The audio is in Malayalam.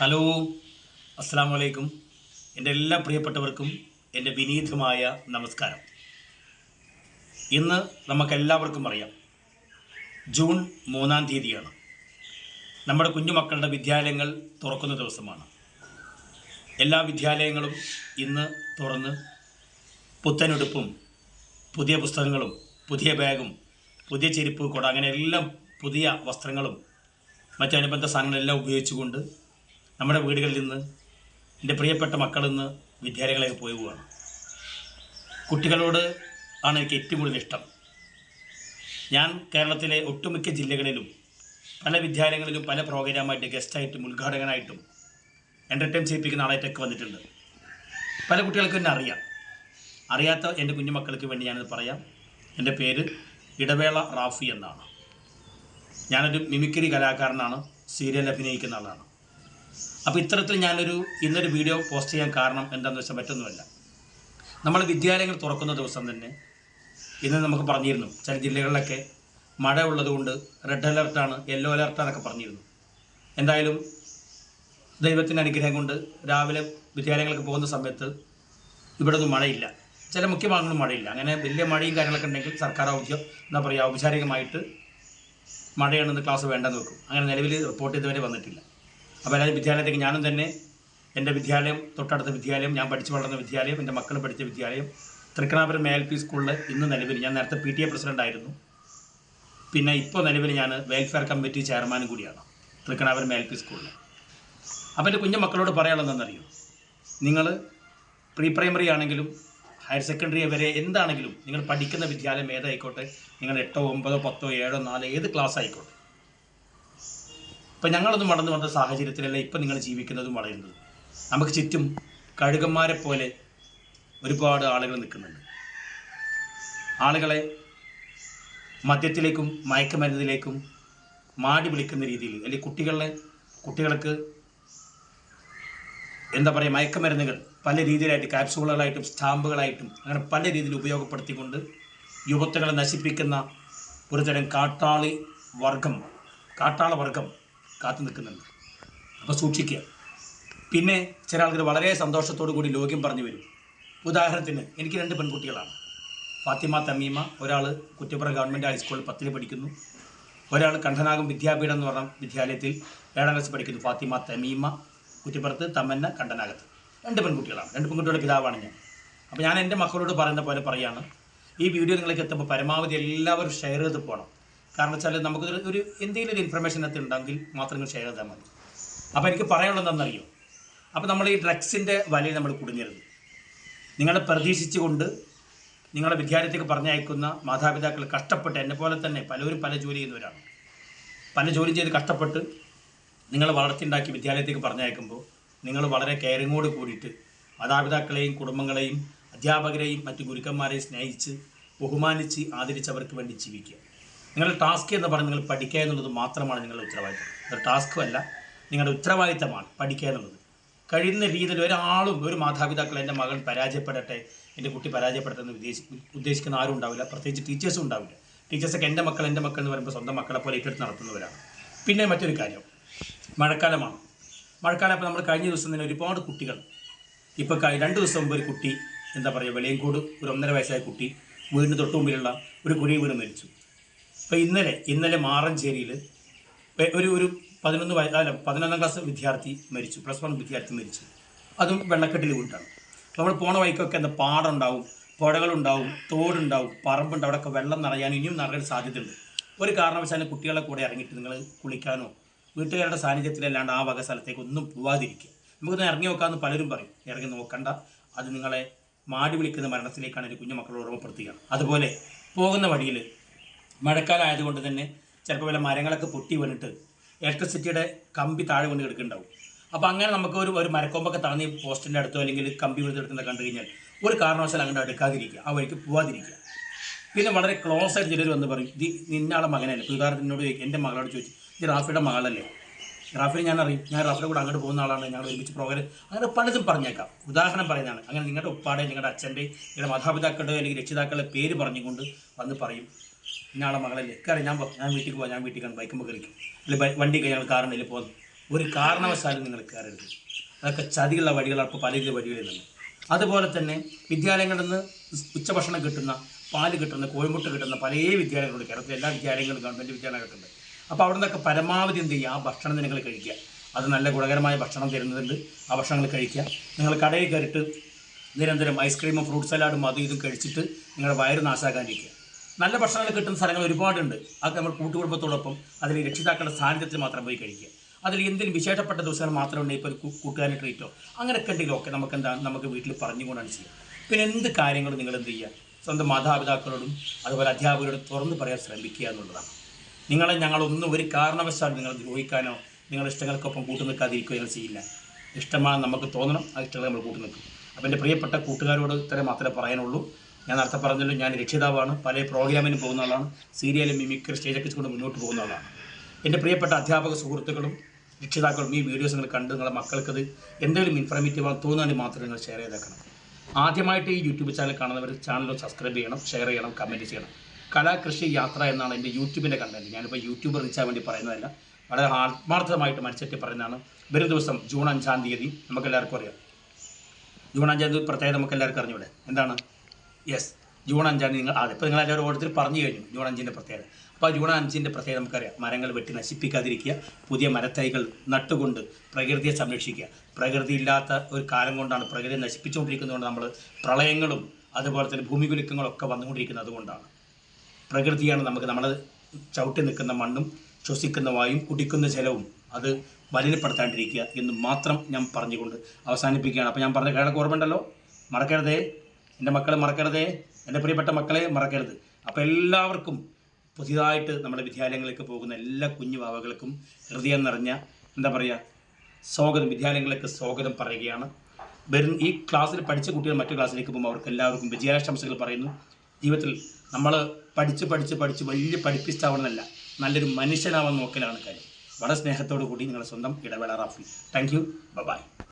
ഹലോ അസ്സാം വലൈക്കും എന്റെ എല്ലാ പ്രിയപ്പെട്ടവർക്കും എന്റെ വിനീതമായ നമസ്കാരം. ഇന്ന് നമുക്കെല്ലാവർക്കും അറിയാം ജൂൺ മൂന്നാം തീയതിയാണ്. നമ്മുടെ കുഞ്ഞുമക്കളുടെ വിദ്യാലയങ്ങൾ തുറക്കുന്ന ദിവസമാണ്. എല്ലാ വിദ്യാലയങ്ങളും ഇന്ന് തുറന്ന് പുത്തനുടുപ്പും പുതിയ പുസ്തകങ്ങളും പുതിയ ബാഗും പുതിയ ചെരുപ്പ് കൊട അങ്ങനെ എല്ലാം പുതിയ വസ്ത്രങ്ങളും മറ്റനുബന്ധ സാധനങ്ങളെല്ലാം ഉപയോഗിച്ചുകൊണ്ട് നമ്മുടെ വീടുകളിൽ നിന്ന് എന്റെ പ്രിയപ്പെട്ട മക്കളിൽ നിന്ന് വിദ്യാലയങ്ങളിലേക്ക് പോയി പോവുകയാണ്. കുട്ടികളോട് ആണ് എനിക്ക് ഏറ്റവും കൂടുതൽ ഇഷ്ടം. ഞാൻ കേരളത്തിലെ ഒട്ടുമിക്ക ജില്ലകളിലും പല വിദ്യാലയങ്ങളിലും പല പ്രോഗ്രാമായിട്ട് ഗസ്റ്റായിട്ടും ഉദ്ഘാടകനായിട്ടും എന്റർടൈൻ ചെയ്യിപ്പിക്കുന്ന ആളായിട്ടൊക്കെ വന്നിട്ടുണ്ട്. പല കുട്ടികൾക്കും എന്നെ അറിയാം. അറിയാത്ത എന്റെ കുഞ്ഞുമക്കൾക്ക് വേണ്ടി ഞാനത് പറയാം. എന്റെ പേര് ഇടവേള റാഫി എന്നാണ്. ഞാനൊരു മിമിക്രി കലാകാരനാണ് സീരിയൽ അഭിനയിക്കുന്ന ആളാണ്. അപ്പോൾ ഇത്തരത്തിൽ ഞാനൊരു ഇന്നൊരു വീഡിയോ പോസ്റ്റ് ചെയ്യാൻ കാരണം എന്താണെന്ന് വെച്ചാൽ മറ്റൊന്നുമല്ല. നമ്മൾ വിദ്യാലയങ്ങൾ തുറക്കുന്ന ദിവസം തന്നെ ഇന്ന് നമുക്ക് പറഞ്ഞിരുന്നു ചില ജില്ലകളിലൊക്കെ മഴ ഉള്ളതുകൊണ്ട് റെഡ് അലർട്ടാണ് യെല്ലോ അലർട്ടാണെന്നൊക്കെ പറഞ്ഞിരുന്നു. എന്തായാലും ദൈവത്തിന്റെ അനുഗ്രഹം കൊണ്ട് രാവിലെ വിദ്യാലയങ്ങൾക്ക് പോകുന്ന സമയത്ത് ഇവിടെ ഒന്നും മഴയില്ല. ചില മുഖ്യ ഭാഗങ്ങളും മഴയില്ല. അങ്ങനെ വലിയ മഴയും കാര്യങ്ങളൊക്കെ ഉണ്ടെങ്കിൽ സർക്കാർ ഔദ്യോ എന്താ പറയുക ഔപചാരികമായിട്ട് മഴയാണെന്ന് ക്ലാസ് വേണ്ടെന്ന് വെക്കും. അങ്ങനെ നിലവിൽ റിപ്പോർട്ട് ഇതുവരെ വന്നിട്ടില്ല. അപ്പോൾ അതായത് വിദ്യാലയത്തേക്ക് ഞാനും തന്നെ എന്റെ വിദ്യാലയം തൊട്ടടുത്ത വിദ്യാലയം ഞാൻ പഠിച്ചു വളർന്ന വിദ്യാലയം എന്റെ മക്കൾ പഠിച്ച വിദ്യാലയം തൃക്കണാപുരം എൽ പി സ്കൂളിൽ ഇന്ന് നിലവിൽ ഞാൻ നേരത്തെ പി ടി എ പ്രസിഡന്റ് ആയിരുന്നു. പിന്നെ ഇപ്പോൾ നിലവിൽ ഞാൻ വെൽഫെയർ കമ്മിറ്റി ചെയർമാനും കൂടിയാണ് തൃക്കണാപുരം എൽ പി സ്കൂളിൽ അപ്പോൾ എന്റെ കുഞ്ഞു മക്കളോട് പറയാനുള്ളതെന്നറിയോ നിങ്ങൾ പ്രീ പ്രൈമറി ആണെങ്കിലും ഹയർ സെക്കൻഡറി വരെ എന്താണെങ്കിലും നിങ്ങൾ പഠിക്കുന്ന വിദ്യാലയം ഏതായിക്കോട്ടെ? നിങ്ങൾ എട്ടോ ഒമ്പതോ പത്തോ ഏഴോ നാലോ ഏത് ക്ലാസ് ആയിക്കോട്ടെ? ഇപ്പം ഞങ്ങളൊന്നും വളർന്നു വന്ന സാഹചര്യത്തിലല്ല ഇപ്പം നിങ്ങൾ ജീവിക്കുന്നതും വളരുന്നത്? നമുക്ക് ചുറ്റും കഴുകന്മാരെ പോലെ ഒരുപാട് ആളുകൾ നിൽക്കുന്നുണ്ട്. ആളുകളെ മദ്യത്തിലേക്കും മയക്കുമരുന്നിലേക്കും മാടി വിളിക്കുന്ന രീതിയിൽ അല്ലെങ്കിൽ കുട്ടികളെ കുട്ടികൾക്ക് എന്താ പറയുക മയക്കുമരുന്നുകൾ പല രീതിയിലായിട്ട് കാപ്സൂളുകളായിട്ടും സ്റ്റാമ്പുകളായിട്ടും അങ്ങനെ പല രീതിയിൽ ഉപയോഗപ്പെടുത്തിക്കൊണ്ട് യുവത്വങ്ങളെ നശിപ്പിക്കുന്ന ഒരുതരം കാട്ടാളി വർഗം കാട്ടാള വർഗം കാത്തു നിൽക്കുന്നുണ്ട്. അപ്പോൾ സൂക്ഷിക്കുക. പിന്നെ ചില ആൾക്കാർ വളരെ സന്തോഷത്തോടു കൂടി ലോക്യം പറഞ്ഞു വരും. ഉദാഹരണത്തിന് എനിക്ക് രണ്ട് പെൺകുട്ടികളാണ്. ഫാത്തിമ തമീമ ഒരാൾ കുറ്റപ്പുറം ഗവൺമെന്റ് ഹൈസ്കൂളിൽ പത്തിൽ പഠിക്കുന്നു. ഒരാൾ കണ്ഠനാകം വിദ്യാപീഠം എന്ന് പറഞ്ഞ വിദ്യാലയത്തിൽ ഏഴാം ക്ലാസ് പഠിക്കുന്നു. ഫാത്തിമ തമീമ കുറ്റിപ്പുറത്ത് തമ്മന്ന കണ്ടനാഗത്ത് രണ്ട് പെൺകുട്ടികളാണ്. രണ്ട് പെൺകുട്ടികളുടെ പിതാവാണ് ഞാൻ. അപ്പോൾ ഞാൻ എന്റെ മക്കളോട് പറയുന്ന പോലെ പറയാണ്. ഈ വീഡിയോ നിങ്ങൾക്ക് എത്തുമ്പോൾ പരമാവധി എല്ലാവരും ഷെയർ ചെയ്ത് പോകണം കാരണം വെച്ചാൽ നമുക്ക് ഒരു- എന്തെങ്കിലും ഒരു ഇൻഫർമേഷൻ അകത്ത് ഉണ്ടെങ്കിൽ മാത്രം ഷെയർ ചെയ്താൽ മതി. അപ്പോൾ എനിക്ക് പറയാനുള്ളത് എന്താണെന്നറിയോ? അപ്പോൾ നമ്മൾ ഈ ഡ്രഗ്സിന്റെ വലയിൽ നമ്മൾ കുടുങ്ങരുത്. നിങ്ങളെ പ്രതീക്ഷിച്ചുകൊണ്ട് നിങ്ങളുടെ വിദ്യാലയത്തേക്ക് പറഞ്ഞയക്കുന്ന മാതാപിതാക്കൾ കഷ്ടപ്പെട്ട് എന്നെ പോലെ തന്നെ പലരും പല ജോലി ചെയ്യുന്നവരാണ്. പല ജോലി ചെയ്ത് കഷ്ടപ്പെട്ട് നിങ്ങൾ വളർത്തിയുണ്ടാക്കി വിദ്യാലയത്തേക്ക് പറഞ്ഞയക്കുമ്പോൾ നിങ്ങൾ വളരെ കെയറിങ്ങോട് കൂടിയിട്ട് മാതാപിതാക്കളെയും കുടുംബങ്ങളെയും അധ്യാപകരെയും മറ്റു ഗുരുക്കന്മാരെയും സ്നേഹിച്ച് ബഹുമാനിച്ച് ആദരിച്ചവർക്ക് വേണ്ടി ജീവിക്കുക. നിങ്ങളുടെ ടാസ്ക് എന്ന് പറഞ്ഞാൽ നിങ്ങൾ പഠിക്കുക എന്നുള്ളത് മാത്രമാണ് നിങ്ങളുടെ ഉത്തരവാദിത്തം. ഒരു ടാസ്കും അല്ല നിങ്ങളുടെ ഉത്തരവാദിത്തമാണ് പഠിക്കുക എന്നുള്ളത്. കഴിയുന്ന രീതിയിൽ ഒരാളും ഒരു മാതാപിതാക്കൾ എന്റെ മകൻ പരാജയപ്പെടട്ടെ എന്റെ കുട്ടി പരാജയപ്പെടട്ടെ എന്ന് ഉദ്ദേശി ഉദ്ദേശിക്കുന്ന ആരും ഉണ്ടാവില്ല. പ്രത്യേകിച്ച് ടീച്ചേഴ്സും ഉണ്ടാവില്ല. ടീച്ചേഴ്സൊക്കെ എന്റെ മക്കൾ എന്റെ മക്കൾ എന്ന് പറയുമ്പോൾ സ്വന്തം മക്കളെ പോലെ ഏറ്റെടുത്ത് നടത്തുന്നവരാണ്. പിന്നെ മറ്റൊരു കാര്യം മഴക്കാലമാണ്. മഴക്കാലം അപ്പോൾ നമ്മൾ കഴിഞ്ഞ ദിവസം തന്നെ ഒരുപാട് കുട്ടികൾ ഇപ്പോൾ രണ്ട് ദിവസം മുമ്പ് ഒരു കുട്ടി എന്താ പറയുക വെളിയങ്കോട് ഒരു ഒന്നര വയസ്സായ കുട്ടി വീടിന് തൊട്ടുമുമ്പിലുള്ള ഒരു കുഴി വീട് മരിച്ചു. അപ്പോൾ ഇന്നലെ ഇന്നലെ മാറഞ്ചേരിയിൽ ഒരു ഒരു പതിനൊന്ന് അല്ല പതിനൊന്നാം ക്ലാസ് വിദ്യാർത്ഥി മരിച്ചു പ്ലസ് വൺ വിദ്യാർത്ഥി മരിച്ചു. അതും വെള്ളക്കെട്ടിൽ വീട്ടാണ്. നമ്മൾ പോണ വഴിക്കൊക്കെ എന്താ പാടുണ്ടാവും പുഴകളുണ്ടാവും തോടുണ്ടാവും പറമ്പുണ്ട് അവിടെയൊക്കെ വെള്ളം നിറയാൻ ഇനിയും നിറയാൻ സാധ്യതയുണ്ട്. ഒരു കാരണവശാലും കുട്ടികളെ കൂടെ ഇറങ്ങിയിട്ട് നിങ്ങൾ കുളിക്കാനോ വീട്ടുകാരുടെ സാന്നിധ്യത്തിലല്ലാണ്ട് ആ വക സ്ഥലത്തേക്ക് ഒന്നും പോവാതിരിക്കുക. നമുക്കൊന്ന് ഇറങ്ങി നോക്കാമെന്ന് പലരും പറയും. ഇറങ്ങി നോക്കണ്ട. അത് നിങ്ങളെ മാടി വിളിക്കുന്ന മരണത്തിലേക്കാണ് ഒരു കുഞ്ഞുമക്കളെ ഓർമ്മപ്പെടുത്തുകയാണ് അതുപോലെ പോകുന്ന വഴിയിൽ മഴക്കാലം ആയതുകൊണ്ട് തന്നെ ചിലപ്പോൾ വല്ല മരങ്ങളൊക്കെ പൊട്ടി വീണിട്ട് ഇലക്ട്രിസിറ്റിയുടെ കമ്പി താഴെ കൊണ്ട് കിടക്കുന്നുണ്ടാവും. അപ്പോൾ അങ്ങനെ നമുക്ക് ഒരു ഒരു മരക്കൊമ്പൊക്കെ തളർന്ന് പോസ്റ്റിന്റെ അടുത്തോ അല്ലെങ്കിൽ കമ്പി വീണ് കിടക്കുന്ന കണ്ടു കഴിഞ്ഞാൽ ഒരു കാരണവശാലും അങ്ങനെ എടുക്കാതിരിക്കുക ആ വഴിക്ക് പോവാതിരിക്കുക. പിന്നെ വളരെ ക്ലോസ് ആയിട്ട് ചിലർ വന്ന് പറയും ഇത് നിന്നാളെ മകനല്ലേ? പുതുതാരത്തിനോട് ചോദിക്കും എന്റെ മകളോട് ചോദിച്ചു ഇത് റാഫിയുടെ മകളല്ലേ? റാഫിനെ ഞാൻ അറിയും ഞാൻ റാഫിയുടെ കൂടെ അങ്ങോട്ട് പോകുന്ന ആളാണ് ഞങ്ങൾ ഒരുമിച്ച് പ്രോഗ്രാം അങ്ങനെ പലതും പറഞ്ഞേക്കാം. ഉദാഹരണം പറയുന്നതാണ് അങ്ങനെ നിങ്ങളുടെ ഉപ്പാടെ നിങ്ങളുടെ അച്ഛന്റെ നിങ്ങളുടെ മാതാപിതാക്കളുടെ അല്ലെങ്കിൽ രക്ഷിതാക്കളുടെ പേര് പറഞ്ഞുകൊണ്ട് വന്ന് പറയും. ഇന്നാളെ മകളല്ലേ കയറി ഞാൻ ഞാൻ വീട്ടിൽ പോകാം ഞാൻ വീട്ടിൽ കാണും ബൈക്കുമ്പോൾ കളിക്കും അല്ലെങ്കിൽ വണ്ടി കഴിഞ്ഞാൽ കാറിനിൽ പോകുന്നു. ഒരു കാരണവശാലും നിങ്ങൾ കയറരുത് അതൊക്കെ ചതിയുള്ള വഴികളാണ്. ഇപ്പോൾ പല രീതിയിൽ അതുപോലെ തന്നെ വിദ്യാലയങ്ങളിൽ നിന്ന് ഉച്ചഭക്ഷണം കിട്ടുന്ന പാൽ കിട്ടുന്ന കോഴിമുട്ട കിട്ടുന്ന പല വിദ്യാലയങ്ങളുണ്ട്. കേരളത്തിലെ എല്ലാ വിദ്യാലയങ്ങളും ഗവൺമെന്റ് വിദ്യാലയങ്ങളൊക്കെ അപ്പോൾ അവിടെ നിന്നൊക്കെ പരമാവധി എന്ത് ചെയ്യുക? ആ ഭക്ഷണം നിങ്ങൾ കഴിക്കുക. അത് നല്ല ഗുണകരമായ ഭക്ഷണം തരുന്നുണ്ട്. ആ ഭക്ഷണങ്ങൾ കഴിക്കുക. നിങ്ങൾ കടയിൽ കയറിയിട്ട് നിരന്തരം ഐസ്ക്രീമും ഫ്രൂട്ട് സലാഡും അതും ഇതും കഴിച്ചിട്ട് നിങ്ങളുടെ വയറ് നാശാക്കാനിരിക്കുക നല്ല ഭക്ഷണങ്ങൾ കിട്ടുന്ന സ്ഥലങ്ങൾ ഒരുപാടുണ്ട്. അത് നമ്മൾ കൂട്ടുകുടുംബത്തോടൊപ്പം അതിൽ രക്ഷിതാക്കളുടെ സാന്നിധ്യത്തിൽ മാത്രം പോയി കഴിക്കുക. അതിൽ എന്തെങ്കിലും വിശേഷപ്പെട്ട ദിവസങ്ങൾ മാത്രം ഉണ്ടെങ്കിൽ ഇപ്പോൾ ഒരു കൂട്ടുകാരൻ ട്രീറ്റോ അങ്ങനെയൊക്കെ ഉണ്ടെങ്കിലും ഒക്കെ നമുക്ക് എന്താ നമുക്ക് വീട്ടിൽ പറഞ്ഞുകൊണ്ടാണ് ചെയ്യുക. പിന്നെ എന്ത് കാര്യങ്ങളും നിങ്ങൾ എന്ത് ചെയ്യുക? സ്വന്തം മാതാപിതാക്കളോടും അതുപോലെ അധ്യാപകരോടും തുറന്ന് പറയാൻ ശ്രമിക്കുക എന്നുള്ളതാണ്. നിങ്ങളെ ഞങ്ങളൊന്നും ഒരു കാരണവശാലും നിങ്ങൾ ദ്രോഹിക്കാനോ നിങ്ങളുടെ ഇഷ്ടങ്ങൾക്കൊപ്പം കൂട്ടു നിൽക്കാതിരിക്കുകയോ ഞങ്ങൾ ചെയ്യില്ല. ഇഷ്ടമാണ് നമുക്ക് തോന്നണം ആ ഇഷ്ടങ്ങൾ നമ്മൾ കൂട്ടു നിൽക്കും. അപ്പോൾ എന്റെ പ്രിയപ്പെട്ട കൂട്ടുകാരോട് ഇത്രയും മാത്രമേ പറയാനുള്ളൂ. ഞാൻ നേരത്തെ പറഞ്ഞല്ലോ ഞാൻ രക്ഷിതാവാണ് പല പ്രോഗ്രാമിനും പോകുന്ന ആളാണ് സീരിയലും മിമിക്രി സ്റ്റേജൊക്കെ കൊണ്ട് മുന്നോട്ട് പോകുന്ന ആളാണ്. എന്റെ പ്രിയപ്പെട്ട അധ്യാപക സുഹൃത്തുക്കളും രക്ഷിതാക്കളും ഈ വീഡിയോസ് നിങ്ങൾ കണ്ട് നിങ്ങളുടെ മക്കൾക്കത് എന്തെങ്കിലും ഇൻഫർമേറ്റീവ് ആണെന്ന് തോന്നുകയാണെങ്കിൽ മാത്രം നിങ്ങൾ ഷെയർ ചെയ്തേക്കണം. ആദ്യമായിട്ട് ഈ യൂട്യൂബ് ചാനൽ കാണുന്നവർ ചാനൽ സബ്സ്ക്രൈബ് ചെയ്യണം ഷെയർ ചെയ്യണം കമന്റ് ചെയ്യണം. കലാകൃഷി യാത്ര എന്നാണ് എന്റെ യൂട്യൂബിന്റെ കണ്ടന്റ് ഞാനിപ്പോൾ യൂട്യൂബർ റീച്ചാൻ വേണ്ടി പറയുന്നതല്ല വളരെ ആത്മാർത്ഥമായിട്ട് മനസ്സിറ്റി പറയുന്നതാണ്. വരും ദിവസം ജൂൺ അഞ്ചാം തീയതി നമുക്കെല്ലാവർക്കും അറിയാം. ജൂൺ അഞ്ചാം തീയതി പ്രത്യേകത നമുക്കെല്ലാവർക്കും അറിഞ്ഞൂടെ? എന്താണ്? യെസ് ജൂൺ അഞ്ചാണ് നിങ്ങൾ അതെ ഇപ്പോൾ നിങ്ങൾ എല്ലാവരും ഓരോരുത്തർ പറഞ്ഞു കഴിഞ്ഞു ജൂൺ അഞ്ചിന്റെ പ്രത്യേകത. അപ്പോൾ ജൂൺ അഞ്ചിന്റെ പ്രത്യേകത നമുക്കറിയാം. മരങ്ങൾ വെട്ടി നശിപ്പിക്കാതിരിക്കുക പുതിയ മരത്തൈകൾ നട്ടുകൊണ്ട് പ്രകൃതിയെ സംരക്ഷിക്കുക. പ്രകൃതി ഇല്ലാത്ത ഒരു കാലം കൊണ്ടാണ് പ്രകൃതി നശിപ്പിച്ചുകൊണ്ടിരിക്കുന്നതുകൊണ്ട് നമ്മൾ പ്രളയങ്ങളും അതുപോലെ തന്നെ ഭൂമികുലുക്കങ്ങളൊക്കെ വന്നുകൊണ്ടിരിക്കുന്നത് അതുകൊണ്ടാണ്. പ്രകൃതിയാണ് നമുക്ക് നമ്മൾ ചവിട്ടി നിൽക്കുന്ന മണ്ണും ശ്വസിക്കുന്ന വായും കുടിക്കുന്ന ജലവും അത് മലിനപ്പെടുത്താണ്ടിരിക്കുക എന്ന് മാത്രം ഞാൻ പറഞ്ഞുകൊണ്ട് അവസാനിപ്പിക്കുകയാണ്. അപ്പോൾ ഞാൻ പറഞ്ഞ കേടൊക്കെ ഓർമ്മയുണ്ടല്ലോ? മറക്കരുതേ. എന്റെ മക്കൾ മറക്കരുത്. എന്റെ പ്രിയപ്പെട്ട മക്കളെ മറക്കരുത്. അപ്പോൾ എല്ലാവർക്കും പുതിയതായിട്ട് നമ്മുടെ വിദ്യാലയങ്ങളിലേക്ക് പോകുന്ന എല്ലാ കുഞ്ഞു വാവകൾക്കും ഹൃദയം നിറഞ്ഞ എന്താ പറയുക സ്വാഗതം. വിദ്യാലയങ്ങളിലേക്ക് സ്വാഗതം പറയുകയാണ്. വരും ഈ ക്ലാസ്സിൽ പഠിച്ച കുട്ടികൾ മറ്റു ക്ലാസ്സിലേക്ക് പോകുമ്പോൾ അവർക്ക് എല്ലാവർക്കും വിജയാശംസകൾ പറയുന്നു. ജീവിതത്തിൽ നമ്മൾ പഠിച്ച് പഠിച്ച് പഠിച്ച് വലിയ പഠിപ്പിച്ചാവണമെന്നല്ല നല്ലൊരു മനുഷ്യനാവാൻ നോക്കലാണ് കാര്യം. വളരെ സ്നേഹത്തോടു കൂടി നിങ്ങളുടെ സ്വന്തം ഇടവേള റാഫി. Thank you by